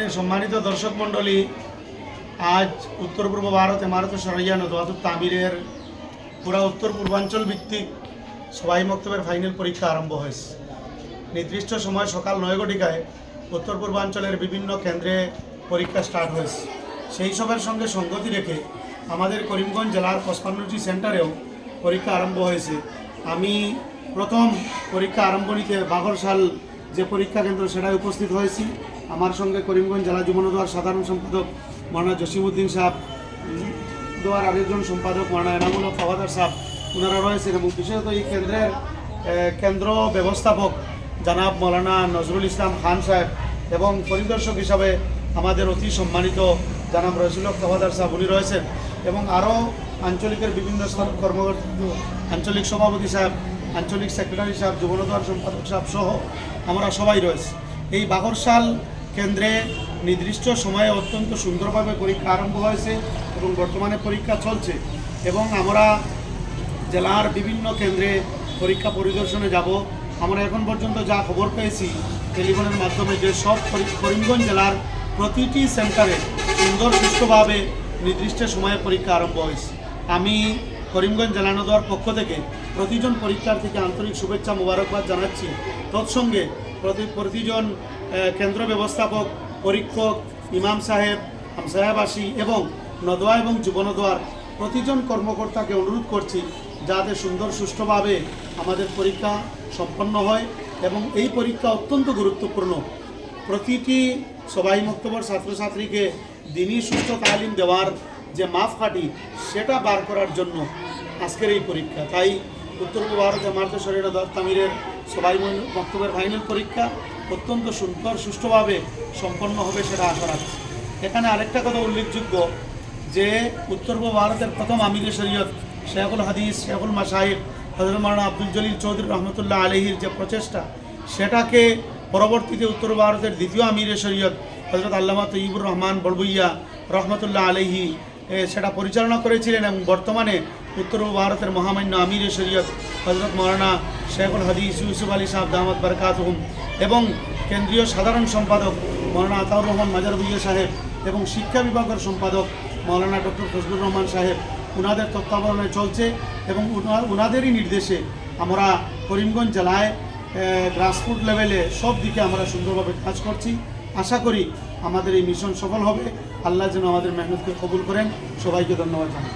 এই সম্মানিত দর্শক মণ্ডলী, আজ উত্তর পূর্ব ভারতে মারত সরাইয়া নদওয়াতুর তামিরের পুরা উত্তর পূর্বাঞ্চল ভিত্তিক সবাই মক্তবের ফাইনাল পরীক্ষা আরম্ভ হয়েছে। নির্দিষ্ট সময় সকাল নয় ঘটিকায় উত্তর পূর্বাঞ্চলের বিভিন্ন কেন্দ্রে পরীক্ষা স্টার্ট হয়েছে। সেই সবের সঙ্গে সঙ্গতি রেখে আমাদের করিমগঞ্জ জেলার পঁচপান্নটি সেন্টারেও পরীক্ষা আরম্ভ হয়েছে। আমি প্রথম পরীক্ষা আরম্ভণীতে বাঘরশাল যে পরীক্ষা কেন্দ্র, সেটায় উপস্থিত হয়েছি। আমার সঙ্গে করিমগঞ্জ জেলা যুবনদোয়ার সাধারণ সম্পাদক মৌলানা জসিমউদ্দিন সাহেব উম, দোয়ার আরেকজন সম্পাদক মৌলানা এনামুল ফাওয়াদার সাহেব ওনারা রয়েছেন এবং বিশেষত এই কেন্দ্রের কেন্দ্র ব্যবস্থাপক জানাব মৌলানা নজরুল ইসলাম খান সাহেব এবং পরিদর্শক হিসাবে আমাদের অতি সম্মানিত জানাব রসুল হক ফাওয়াদার সাহেব উনি রয়েছেন এবং আরও আঞ্চলিকের বিভিন্ন কর্মকর্তা আঞ্চলিক সভাপতি সাহেব আঞ্চলিক সেক্রেটারি সাহেব যুবনদোয়ার সম্পাদক সাহেব সহ আমরা সবাই রয়েছে। এই বাগরশাল কেন্দ্রে নির্দিষ্ট সময়ে অত্যন্ত সুন্দরভাবে পরীক্ষা আরম্ভ হয়েছে এবং বর্তমানে পরীক্ষা চলছে এবং আমরা জেলার বিভিন্ন কেন্দ্রে পরীক্ষা পরিদর্শনে যাব। আমরা এখন পর্যন্ত যা খবর পেয়েছি, টেলিফোনের মাধ্যমে যে সব করি- করিমগঞ্জ জেলার প্রতিটি সেন্টারে সুন্দর সুষ্ঠুভাবে নির্দিষ্ট সময়ে পরীক্ষা আরম্ভ হয়েছে। আমি করিমগঞ্জ জেলা নদওয়ার পক্ষ থেকে প্রতিজন পরীক্ষার্থীকে আন্তরিক শুভেচ্ছা, মোবারকবাদ জানাচ্ছি। তৎসঙ্গে প্রতি, প্রতিজন কেন্দ্র ব্যবস্থাপক, পরীক্ষক, ইমাম সাহেব সাহেবাসী এবং নদোয়া এবং যুবনদোয়ার প্রতিজন কর্মকর্তাকে অনুরোধ করছি যাতে সুন্দর, সুষ্ঠুভাবে আমাদের পরীক্ষা সম্পন্ন হয় এবং এই পরীক্ষা অত্যন্ত গুরুত্বপূর্ণ। প্রতিটি সবাই মক্তবর ছাত্রছাত্রীকে দিনই সুস্থ তালিম দেওয়ার যে মাপকাঠি, সেটা বার করার জন্য আজকের এই পরীক্ষা। তাই উত্তর পূর্ব ভারতে মার্চ শরীর তামিরের সবাই বক্তব্যের ফাইনাল পরীক্ষা। অত্যন্ত সুন্দর, সুষ্ঠুভাবে সম্পন্ন হবে সেটা আশা রাখছি। এখানে আরেকটা কথা উল্লেখযোগ্য, যে উত্তর পূর্ব ভারতের প্রথম আমির শরীয়ত শেখুল হাদিস, শেখুল মাসাহিব হজরত মারানা আব্দুল জলিল চৌধুরী রহমতুল্লাহ আলহির যে প্রচেষ্টা, সেটাকে পরবর্তীতে উত্তর ভারতের দ্বিতীয় আমির শরীয়ত হজরত আল্লামা তৈবুর রহমান বড়বুইয়া রহমতুল্লাহ আলহি সেটা পরিচালনা করেছিলেন এবং বর্তমানে উত্তর ভারতের মহামান্য আমির শরীয়ত হজরত মৌলানা শেখুল হাদিস ইউসুফ আলী সাহেব দামাদ বরকাতহুম এবং কেন্দ্রীয় সাধারণ সম্পাদক মৌলানা আতাউর রহমান মাজার ভুইয়া সাহেব এবং শিক্ষা বিভাগের সম্পাদক মৌলানা ডক্টর ফজলুর রহমান সাহেব, উনাদের তত্ত্বাবধানে চলছে এবং উনাদেরই নির্দেশে আমরা করিমগঞ্জ জেলায় গ্রাসরুট লেভেলে সব দিকে আমরা সুন্দরভাবে কাজ করছি। আশা করি আমাদের এই মিশন সফল হবে। আল্লাহ যেন আমাদের মেহনতকে কবুল করেন। সবাইকে ধন্যবাদ জানাই